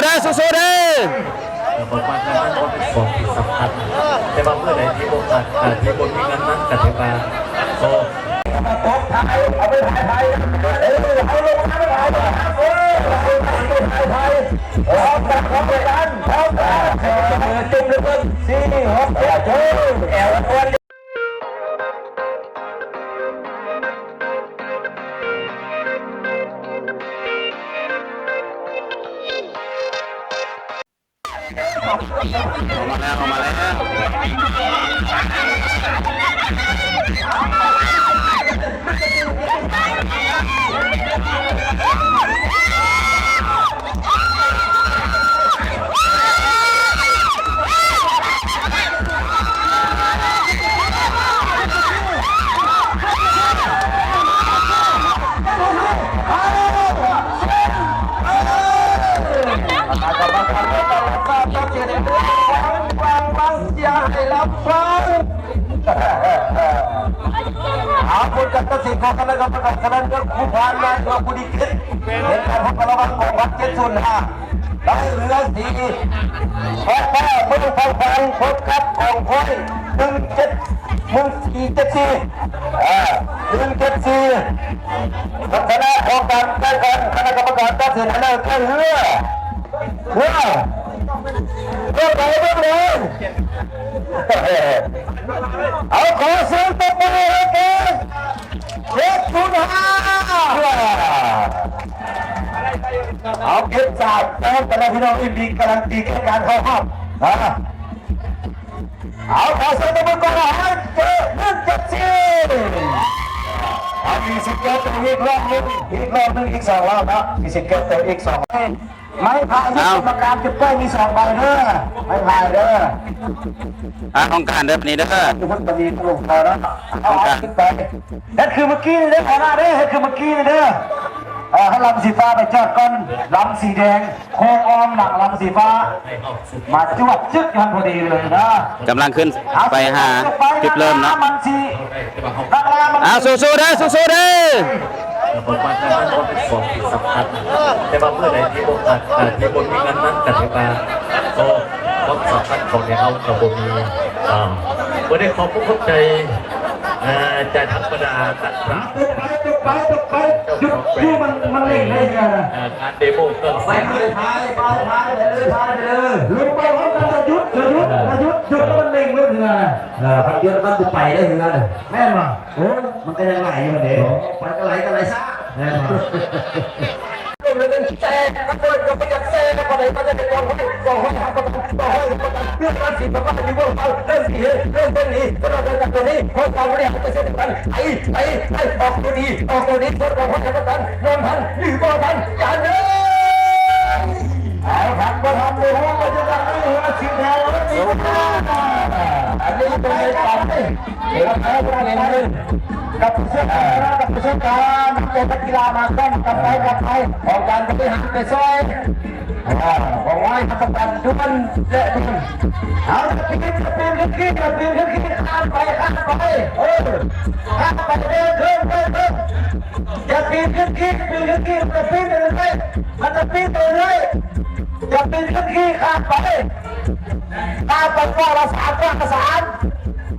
ๆเด้อสู้ๆเด้อบทบาทนั้นเป็นของที่สำคัญแต่ว่าเมื่อใดที่บทบาทอ่าที่บทมีนั้นนั้นกติกาก็ตบไทยเอาไปถ่ายไทยเออเอาลงมาไปถ่ายเออเอาไปถ่ายไทยพร้อมกันพร้อมกันพร้อมกันเออจุ่มเลยเพิ่นสี่หกเจ็ดเก้าแอลคน มาแล้วมาแล้ว เอาคุณกันตัดสินของคณะกรรมการคณะเรื่องผู้พานงาตัวผู้ดีคิดเห็นการพบกระวังของวัดเจ็ดศูนย์ห้าได้เรือสีพบแพ้มือพบแพ้พบครับของคนหนึ่งเจ็ดหนึ่งสี่เจ็ดสี่อ่าหนึ่งเจ็ดสี่คณะของการใกล้กันคณะกรรมการตัดสินอันนั้นคือเรือเรือ เรือไหนเรือไหนเอาขอเสียงตบมือให้แกเจ็ดศูนย์ห้าเอาเก็บจากแต้มแต่ละพี่น้องอินดีกำลังตีแค่การเข้าห้องนะเอาขอเสียงตบมือก่อนให้เจอหนึ่งเจ็ดสี่เอามีสิบเก้าตัวอีกรอบหนึงอีกรอบหนึงอีกสองรอบนะมีสิบเก้าตัวอีกสอง ไม่พายที่กรรมการจุดแป้งมีสองใบเด้อไม่พายเด้ออะของการเด้อนี่เด้อคือมันบดีตลงพอแล้วเอาเอาขึ้นไปนั่นคือเมื่อกี้นี่เด้อขอหน้าเด้อนั่นคือเมื่อกี้นี่เด้อเออให้ลำสีฟ้าไปจอดก่อนลำสีแดงโค้งอ้อมหลังลำสีฟ้า มาจวดจึ๊กยันพอดีเลยนะกำลังขึ้นไปหาจุดเริ่มเนาะมันสีนักล่ามันอะสู้ๆเด้อสู้ๆเด้อ บทบาทนั้นเป็นของที่สำคัญแต่ว่าเมื่อใดที่บทบาทอ่าที่บทมีนั้นนั้นกติกาก็ต้องสำคัญของในเอากับบมีอ่าวันนี้ขอบคุณใจอ่าใจธรรมดาตัดพระตกไปตกไปตกไปหยุดที่มันมันเล่นได้ไงนอ่างานเดโมเครื่องไปเสียงเลยพายไปพายไปเลยพายไปเลยลุกไปพร้อมกันจะยุดจะยุดจะยุดหยุดมันเล่งเรื่องเงาเออพักหยุดมันกูไปได้เงาแม่นป่ะโอ้ มันก็ยังไหลอยู่เดี๋ยวไปก็ไหลก็ไหลซะแม่นป่ะก็เลยเป็นแซ่ ก็เปิดก็ไปจัดแซ่ก็เลยก็จะเป็นกองให้กองให้หาประกันกองให้ประกันเรื่องการสิบประกันอยู่บนเขาเรื่องสีเรื่องต้นนี้ก็เราจะจับตัวนี้เพราะกา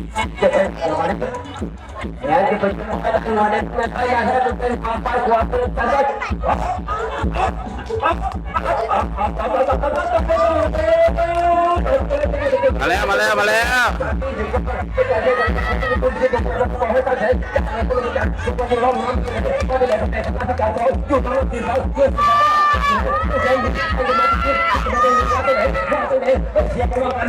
หรือบ่ทัน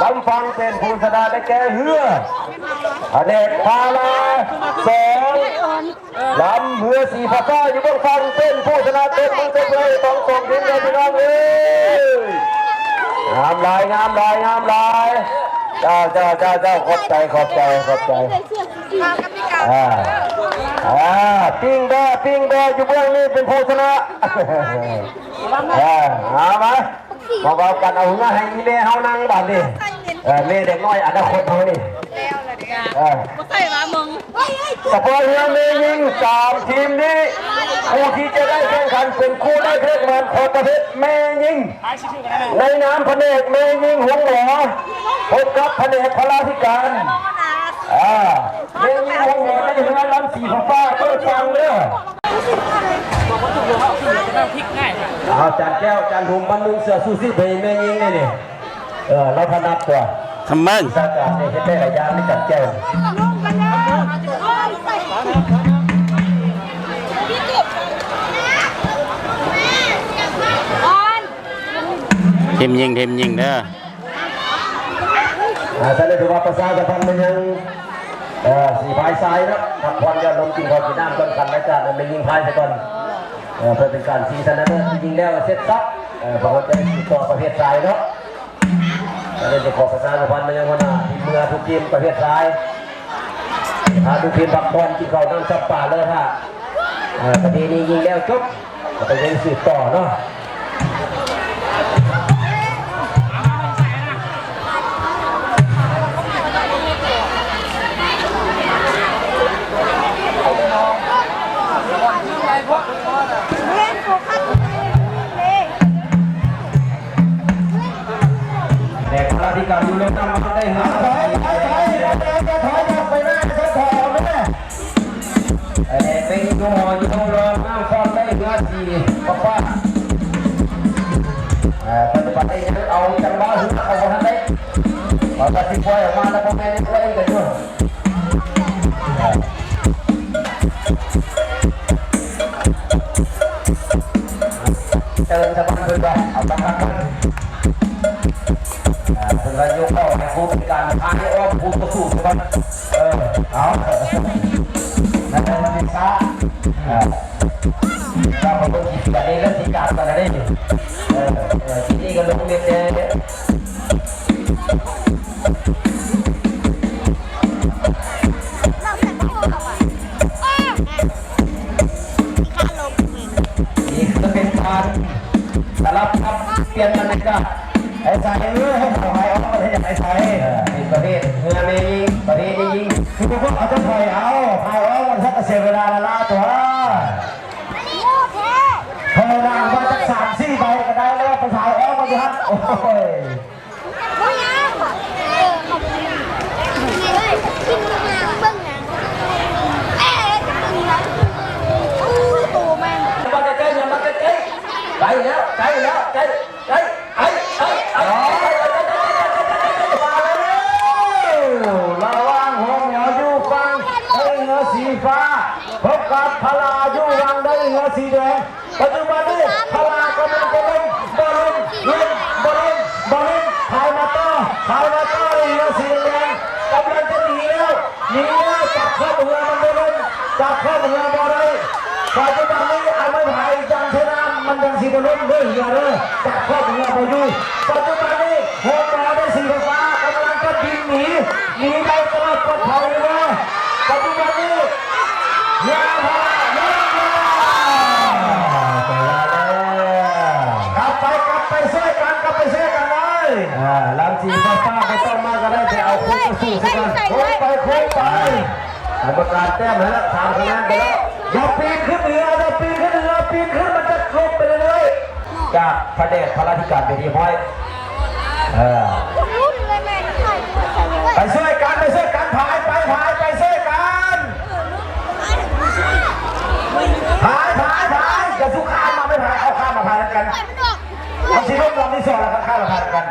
ลำฟังเป็นผู้ชนะได้แก่เฮืออเนกพาลาสองลำเฮือสีฟ้าฟ้าอยู่เบนฟังเป็นผู้ชนะเต็มมือเต็มเลยต้องส่งทีมเลยพี่น้องเอ้ยงามลายงามลายงามลายเจ้าเจ้าเจ้าเจ้าขอบใจขอบใจขอบใจอ่าอ่าปิ้งแดปิ้งแดอยู่เบื้องนี้เป็นผู้ชนะอ่าเอามา บอกเอากันเอาหัวให้อีเล่เฮานั่งบ้านนี่เออเล่เด็กน้อยอนาคตเฮานี่เออใส่มามึงแต่พอเฮียเมยิงสามทีมนี้ผู้ที่จะได้แข่งขันเป็นคู่ได้เพชรมันของประเภทเมยิง ในน้ำพระเนกเมยิงหงหลอพบกับพระเนกพระราธิการอ่าเรื่องนี้ผมเห็นได้ถึงลำสีฟ้าเปิดฟังเด้อ เอาจานแก้วจานถุงบรรลุเสือสู้ซิเพย์แม่ยิงนี่นี่เออเราถนัดตัวทำมึงสร้างการเนี่ยเฮ็ดได้หลายอย่างในจัดแก้วทีมยิงทีมยิงเด้ออ่าแสดงถือว่าประชาสัมพันธ์มันยังเออสีพายซ้ายนะพักผ่อนอย่าลงกินข้าวกินน้ำก่อนกันรายการมันไม่ยิงพายซะก่อน เออเพื่อเป็นการซีซันนั้นนะยิงแล้วเซตซับเออเพราะว่าจะได้ติดต่อประเภทสายเนาะก็เลยจะขอประชาสัมพันธ์มายังหัวหน้าทีมเมืองทุกทีมประเภทสายหาดูทีมพักบอนที่เขานั่งสับป่าเลยค่ะเออประเพณียิงแล้วจบก็ไปยังสืบต่อเนาะ เป็นยูหอยูโรน้ำฟอนได้เงาสีป้าป้าเออปัจจุบันนี้เอาจังหวะหุ่นเอาคนนั้นได้พอตัดสินใจออกมาแล้วพ่อแม่ได้ช่วยกันด้วยเติมสะพานขึ้นไปเอาสะพานขึ้นอ่าเป็นการยกเข้าในคู่เป็นการพาให้อ้อมคู่ต่อสู้ใช่ไหมเออเอานั่ นเป็มันช้าอ่าถ้าผมต้องคิดแบบนี้แล้วสิการกันได้ออเออที่นี่ก็ลงเรียนเนี่ยนี่คือเป็นการสลับครับเปลี่ยนบรรยากาศ ไอ้สายเออให้ถอยออกมาให้ไอ้สายเป็นประเภทเมื่อไม่ยิงประเภทนี้ยิงคือพวกเขาจะถอยเอาถอยออกมันถ้าเสียเวลาละล่าตัวพอวามาจากสามสี่ใบก็ได้แล้วไปถ่ายออกมาดูฮะโอ้ยมาใกล้ๆอย่ามาใกล้ๆใกล้แล้วใกล้แล้วใกล้ใกล้ไอ้ไอ้ไอ้มาแล้วระวังหัวเหนียวอยู่ฟังได้เงาสีฟ้า พบกับพลาอยู่วังได้เงาสีแดงปัจจุบันนี้พลากำลังจะเล่นบอลเล่นบอลล่นบอลล่นถ่ายมาต่อถ่ายมาต่อได้เงาสีแดงกำลังจะหนีแล้วหนีแล้วจับเข้าเรือมันไปเล่นจับเข้าเรือบอลเลยปัจจุบันนี้เอาไม่ถ่ายจังเทน้ำมันยังสีบอลล้มด้วยเรือเลยจากครอบครัวไปอยู่ปัจจุบันนี้โฮมมาได้สีฟ้ากำลังจะบินหนีหนีไปตลอดปลอดภัยเลยปัจจุบันนี้ อ่าลำสีฟ้าไม่ต้องมาก็ได้แต่เอาคู่ต่อสู้กันโค้งไปโค้งไปกรรมการแต้มแล้วสามคะแนนไปแล้วอย่าปีนขึ้นเรืออย่าปีนขึ้นเรือปีนขึ้นมันจะลงไปเรื่อยๆจากพระเดชพระราธิการไปที่ห้อยเออไปช่วยกันไปช่วยกันพายไปพายไปช่วยกันพายพายพายอย่าสู้ข้ามมาไม่พายเอาข้ามมาพายกันเอาชีวิตลำที่สองแล้วก็ข้ามมาพายกัน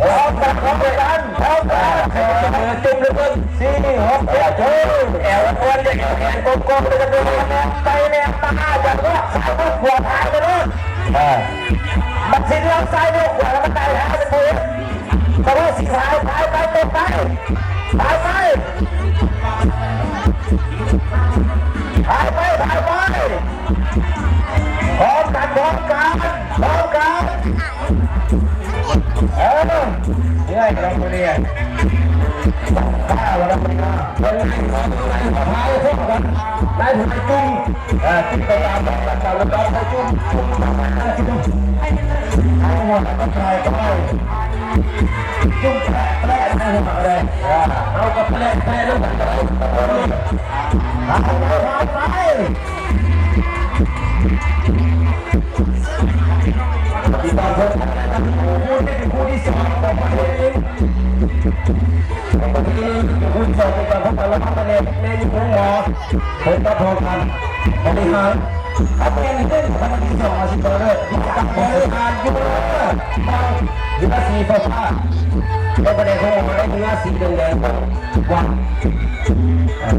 พร้อมกันพร้อมกันพร้อมกันมือจุ่มเลยเพิ่มสี่หกเจ็ดโอ้แอวอ้วนเลยแอวแขนกลมๆเลยจะเป็นแนวไปแนวตาจากว่าสายมือขวาทางกันเลยมันสีเหลืองซ้ายมือขวาแล้วมันได้หาเป็นปืนแต่ว่าสีขาวไปไปตรงไปไปไปหายไปหายไปพร้อม พร้อมกันพร้อมกันเออนี่ไงเราคนนี้ข้าวเราคนนี้เป็นไงพายพวกกันได้ถึงจุ้งเออจุ้งไปตามแบบกันเราเราไปจุ้งจุ้งจุ้งเอาหมดก็ใส่ไปจุ้งแปะแปะนั่นอะไรเอาก็แปะแปะแล้วกันไปไป ไปปฏิบัติเพื่อผู้ที่เป็นผู้ที่สองของประเทศนี้ของประเทศนี้ผู้ที่สองเป็นการพันและพัฒนาในยุคของหมอเป็นประธานบริหารอาเป็นเรื่องข องที่สองอาชีพเลยที่การบสีฟ้าแล้วประเด็นของมันได้ยุคสีแดงๆวัน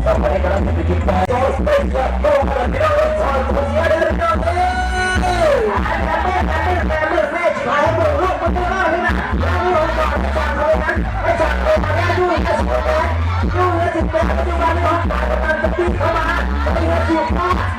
ต่อไปกำลังจะไปกินไปโซ่สเปซก็ต้องมาเดินทางตัวเสียเดินทางเลยเกี่ยวกับฝีมือฝีมืออาตัวมือสุดท้ายกระจกนี่นะเออที่มือติดน้ำน้ำไหลน้ำไหลอ่าดีแล้วดีเอ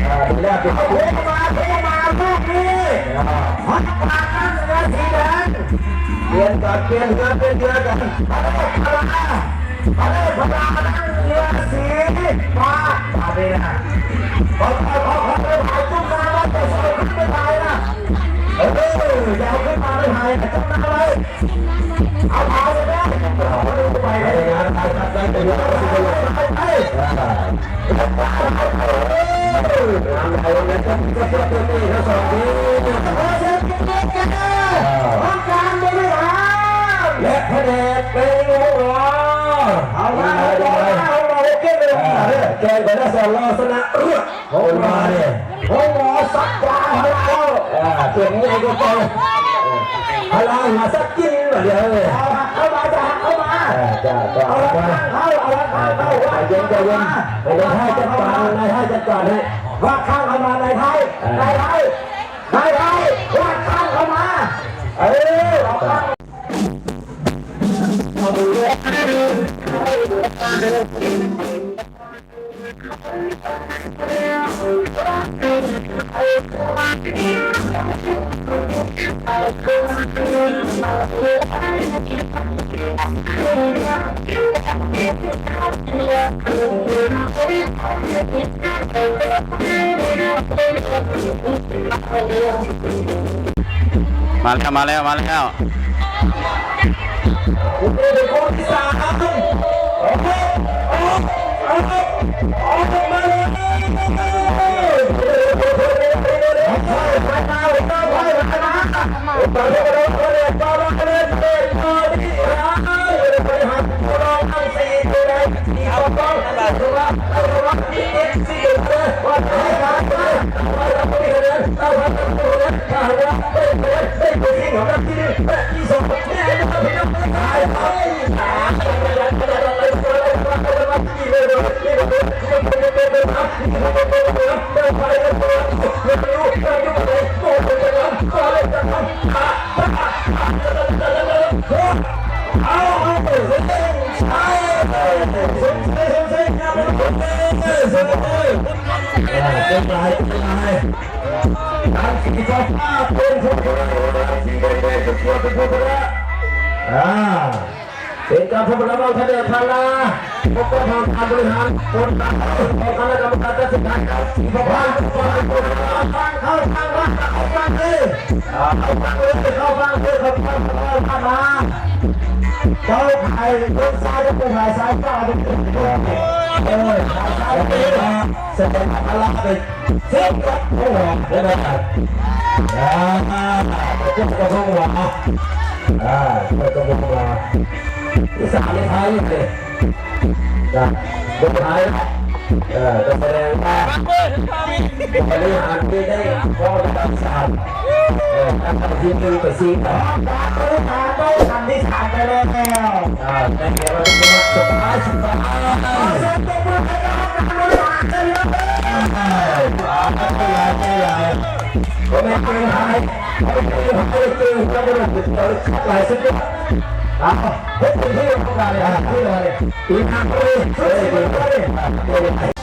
โค้งมาโค้งมาลูกนี้ฮัดปากนั่นเงินสีแดงเปลี่ยนกันเปลี่ยนเงินเป็นเดือนกันพลาพลาพลาพลานั่งเรือสีมามาดีนะขอขอขอขอไปถ่ายจุ๊บมาแล้วจะใส่ขึ้นไปถ่ายนะเออยาวขึ้นมาไม่หายจับตาเลยเอาเท้าเลยนะเอาดูไปเลยนะถ่ายจับได้ไป เลยไปเลยไปไปเอาเลยจะจะจะจะนี่นะสองทีโอ้เจ้าเจ้าเจ้าห้องการบริหารและแผนกเป็นหัวเอามาเอามาเอามาโอเคเลยแกไปได้สองล้อสนะเอื้อโอ้มาเนี่ยโอ้หมอสัก ยาให้เราเสียงนี้ก็ไปพลังมาสักกินแบบเดียวเลยเข้ามาจ้าเข้ามาจ้าจ้าเอาละเข้าเอาละเข้าเข้าใจเย็นใจเย็นไปเลยให้จัดการนายให้จัดการให้ว่าข้างเข้ามานายไทยนาย มาแล้วมาแล้วมาแล้ว คุณเป็นคนที่สามโอเคโอ้โอ้โอ้มาเลยไปมาไปมาไปมาไปมาไปเลยไปเลยไปเลยไปเลยไปเลยไปเลยไปหาผู้รองทั้งสี่ตัวใดสี่ตัวต้องตัวละตัวละสี่สี่ตัวว่าให้มา ไป Ah! เลยเอาไปตัวละถ้าว่าไปไปไปไปสิ่งของเราที่นี่ที่สองเนี่ยนะพี่น้องไปไปเป็นไรเป็นไรการสีฟ้าเป็นผู้บริหารสีแดงเป็นผู้เป็นผู้บริหารอ่าเป็นการพัฒนาทะเลพาราพวกเราทำบริหารคนต่างของคณะกรรมการตัดสินใจสีฟ้าเป็นผู้บริหารฟังเข้าทางว่าเข้าฟังเลยเข้าฟังเลยเข้าฟังเลยเข้าฟังเข้ามาเจ้าไทยคนซ้ายจะเป็นไทยซ้ายฟ้าเป็นคนเออซ้ายซ้ายเป็นมาแสดงพลังเป็นเส้นกับหัวได้ไหมอ่าเจ้าก็ต้องหัวอ่าเจ้าก็ต้องหัว ที่สามในไทยเลยจ้ะบนไทยเออจะแสดงว่าบริหารไม่ได้พอระดับสามเออถ้าทำทีมหนึ่งไปสี่ต่อบริหารต้องทำที่สามไปแล้วอ่าแต่เดี๋ยวเราจะมาสบายสบายเซ็นตัวมือให้เราทำบริหารได้เลยอ่าไม่เป็นไรไม่เป็นไรเป็นไรไม่เป็นไรไม่เป็นไรเราไม่ต้องติดต่อหลายสิบปี เฮ้ยที่เราต้องการเลยอะที่เราเนี่ยอีกทางไปเลยเฮ้ยไปเลย